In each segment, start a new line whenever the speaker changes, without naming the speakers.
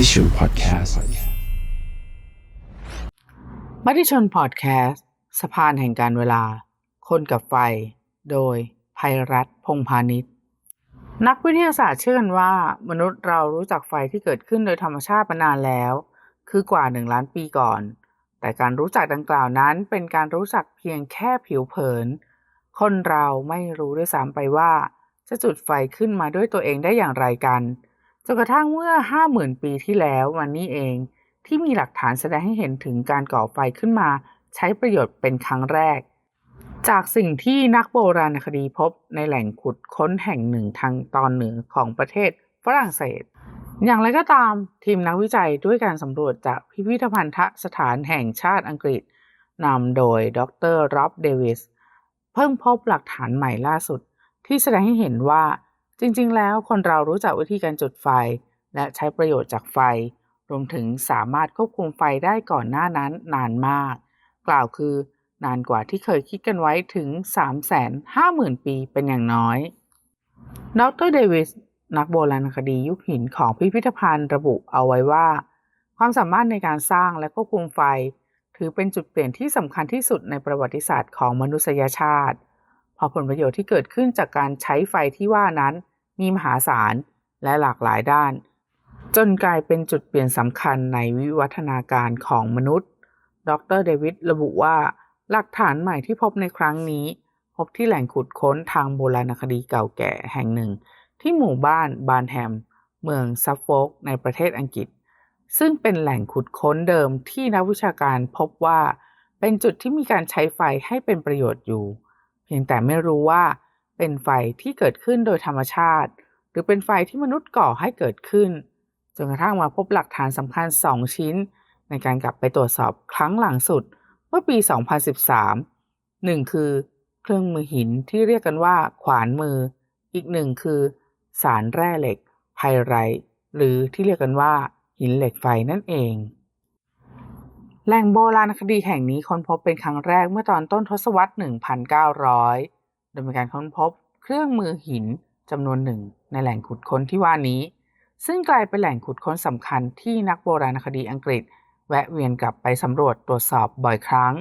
ติชนพอดแคสต์
มติชนพอดแคสต์สะพานแห่งการเวลา คนกับไฟ โดยภัยรัตพงพาณิชย์นักวิทยาศาสตร์เชื่อกันว่า มนุษย์เรารู้จักไฟที่เกิดขึ้นโดยธรรมชาติมานานแล้ว คือกว่าหนึ่งล้านปีก่อน แต่การรู้จักดังกล่าวนั้นเป็นการรู้จักเพียงแค่ผิวเผิน คนเราไม่รู้ด้วยซ้ำไปว่า จะจุดไฟขึ้นมาด้วยตัวเองได้อย่างไรกัน จนกระทั่งเมื่อ 50,000 ปีที่แล้ววันนี้เอง ที่มีหลักฐานแสดงให้เห็นถึงการก่อไฟขึ้นมา ใช้ประโยชน์เป็นครั้งแรก จากสิ่งที่นักโบราณคดีพบในแหล่งขุดค้นแห่งหนึ่งทางตอนเหนือของประเทศฝรั่งเศส อย่างไรก็ตามทีมนักวิจัยด้วยการสำรวจจากพิพิธภัณฑสถานแห่งชาติอังกฤษนำโดยดรร็อบเดวิส เพิ่งพบหลักฐานใหม่ล่าสุด ที่แสดงให้เห็นว่า จริงๆ แล้วคนเรารู้จักวิธีการจุดไฟ และใช้ประโยชน์จากไฟ รวมถึงสามารถควบคุมไฟได้ก่อนหน้านั้นนานมาก กล่าวคือนานกว่าที่เคยคิดกันไว้ถึง 350,000 ปีเป็นอย่างน้อย ดรเดวิส นักโบราณคดียุคหินของพิพิธภัณฑ์ระบุเอาไว้ว่า ความสามารถในการสร้างและควบคุมไฟ ถือเป็นจุดเปลี่ยนที่สำคัญที่สุดในประวัติศาสตร์ของมนุษยชาติ เพราะผลประโยชน์ที่เกิดขึ้นจากการใช้ไฟที่ว่านั้น มีมหาศาลและหลากหลายด้าน จนกลายเป็นจุดเปลี่ยนสำคัญในวิวัฒนาการของมนุษย์ ดรเดวิดระบุว่า หลักฐานใหม่ที่พบในครั้งนี้ พบที่แหล่งขุดค้นทางโบราณคดีเก่าแก่แห่งหนึ่ง ที่หมู่บ้านบานแฮม เมืองซัฟโฟกในประเทศอังกฤษ ซึ่งเป็นแหล่งขุดค้นเดิมที่นักวิชาการพบว่า เป็นจุดที่มีการใช้ไฟให้เป็นประโยชน์อยู่ เพียงแต่ไม่รู้ว่า เป็นไฟที่เกิดขึ้นโดยธรรมชาติ หรือเป็นไฟที่มนุษย์ก่อให้เกิดขึ้น จนกระทั่งมาพบหลักฐานสำคัญ 2 ชิ้น ในการกลับไปตรวจสอบครั้งหลังสุดเมื่อปี 2013หนึ่งคือ เครื่องมือหินที่เรียกกันว่าขวานมือ อีกหนึ่งคือ สารแร่เหล็กไพไรหรือที่เรียกกันว่า หินเหล็กไฟนั่นเอง แหล่งโบราณคดีแห่งนี้ค้นพบเป็นครั้งแรกเมื่อตอนต้นทศวรรษ 1900 โดยมีการค้นพบเครื่องมือหินจำนวนหนึ่งในแหล่งขุดค้นที่ว่านี้ ซึ่งกลายเป็นแหล่งขุดค้นสำคัญที่นักโบราณคดีอังกฤษ แวะเวียนกลับไปสำรวจตรวจสอบบ่อยครั้ง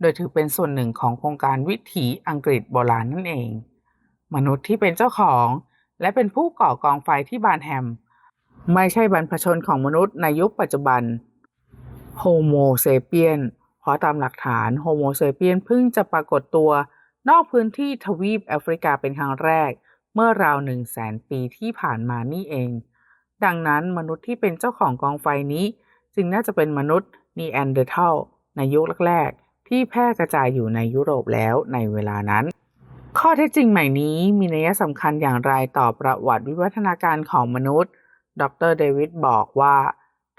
โดยถือเป็นส่วนหนึ่งของโครงการวิถีอังกฤษโบราณนั่นเอง มนุษย์ที่เป็นเจ้าของ และเป็นผู้ก่อกองไฟที่บานแฮม ไม่ใช่บรรพชนของมนุษย์ในยุคปัจจุบันโฮโมเซเปียนเพราะตามหลักฐานโฮโมเซเปียนเพิ่งจะปรากฏตัว นอกพื้นที่ทวีปแอฟริกาเป็นครั้งแรก เมื่อราวหนึ่งแสนปีที่ผ่านมานี่เอง ดังนั้นมนุษย์ที่เป็นเจ้าของกองไฟนี้ จึงน่าจะเป็นมนุษย์นีแอนเดอร์ทัลในยุคแรกๆ ที่แพร่กระจายอยู่ในยุโรปแล้วในเวลานั้น ข้อเท็จจริงใหม่นี้มีนัยสำคัญอย่างไรต่อประวัติวิวัฒนาการของมนุษย์ ดรเดวิดบอกว่า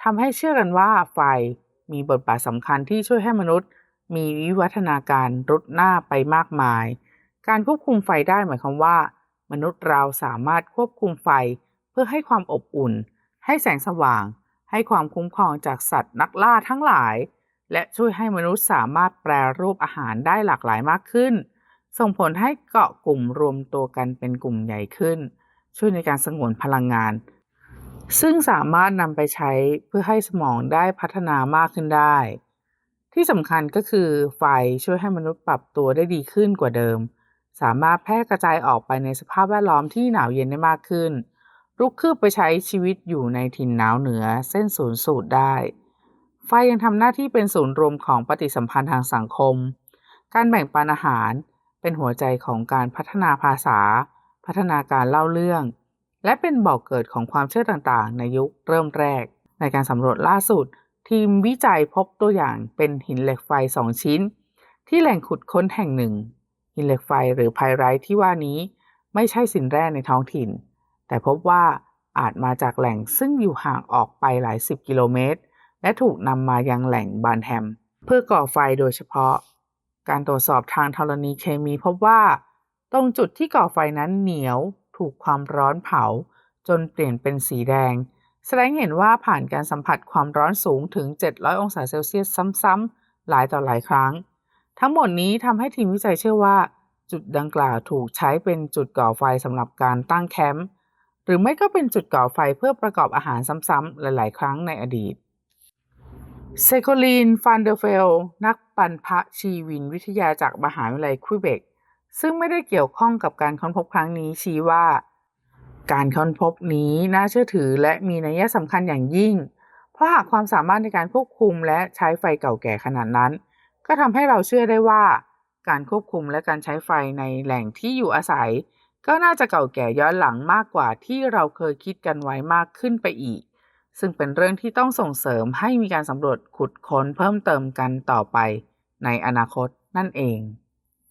ทำให้เชื่อกันว่าไฟมีบทบาทสำคัญที่ช่วยให้มนุษย์ มีวิวัฒนาการรุดหน้าไปมากมาย การควบคุมไฟได้หมายความว่า มนุษย์เราสามารถควบคุมไฟเพื่อให้ความอบอุ่น ให้แสงสว่าง ให้ความคุ้มครองจากสัตว์นักล่าทั้งหลาย และช่วยให้มนุษย์สามารถแปรรูปอาหารได้หลากหลายมากขึ้น ส่งผลให้เกาะกลุ่มรวมตัวกันเป็นกลุ่มใหญ่ขึ้น ช่วยในการสงวนพลังงาน ซึ่งสามารถนำไปใช้เพื่อให้สมองได้พัฒนามากขึ้นได้ ที่สำคัญก็คือไฟช่วยให้มนุษย์ปรับตัวได้ดีขึ้นกว่าเดิม สามารถแพร่กระจายออกไปในสภาพแวดล้อมที่หนาวเย็นได้มากขึ้นลุกคืบไปใช้ชีวิตอยู่ในถิ่นหนาวเหนือเส้นศูนย์สูตรได้ ไฟยังทำหน้าที่เป็นศูนย์รวมของปฏิสัมพันธ์ทางสังคม การแบ่งปันอาหารเป็นหัวใจของการพัฒนาภาษา พัฒนาการเล่าเรื่อง และเป็นบ่อกเกิดของความเชื่อต่างๆ ในยุคเริ่มแรก ในการสำรวจล่าสุด ทีมวิจัยพบตัวอย่างเป็นหินเหล็กไฟสองชิ้น ที่แหล่งขุดค้นแห่งหนึ่ง หินเหล็กไฟหรือไพไรท์ที่ว่านี้ไม่ใช่สินแร่ในท้องถิ่น แต่พบว่าอาจมาจากแหล่งซึ่งอยู่ห่างออกไปหลายสิบกิโลเมตร และถูกนำมายังแหล่งบานแฮม เพื่อก่อไฟโดยเฉพาะ การตรวจสอบทางธรณีเคมีพบว่า ตรงจุดที่ก่อไฟนั้นเหนียว ถูกความร้อนเผา จนเปลี่ยนเป็นสีแดง แสดงเห็นว่าผ่านการสัมผัสความร้อนสูงถึง 700 องศาเซลเซียสซ้ำๆ หลายต่อหลายครั้ง ทั้งหมดนี้ทำให้ทีมวิจัยเชื่อว่า จุดดังกล่าวถูกใช้เป็นจุดก่อไฟสำหรับการตั้งแคมป์หรือไม่ก็เป็นจุดก่อไฟเพื่อประกอบอาหารซ้ำๆ หลายๆ ครั้งในอดีตเซโคลีนฟันเดอร์เฟล นักปันพะชีวินวิทยาจากมหาวิทยาลัยควิเบก ซึ่งไม่ได้เกี่ยวข้องกับการค้นพบครั้งนี้ชี้ว่า การค้นพบนี้น่าเชื่อถือและมีนัยสำคัญอย่างยิ่ง เพราะหากความสามารถในการควบคุมและใช้ไฟเก่าแก่ขนาดนั้น ก็ทำให้เราเชื่อได้ว่า การควบคุมและการใช้ไฟในแหล่งที่อยู่อาศัย ก็น่าจะเก่าแก่ย้อนหลังมากกว่าที่เราเคยคิดกันไว้มากขึ้นไปอีก ซึ่งเป็นเรื่องที่ต้องส่งเสริมให้มีการสำรวจขุดค้นเพิ่มเติมกันต่อไป ในอนาคตนั่นเอง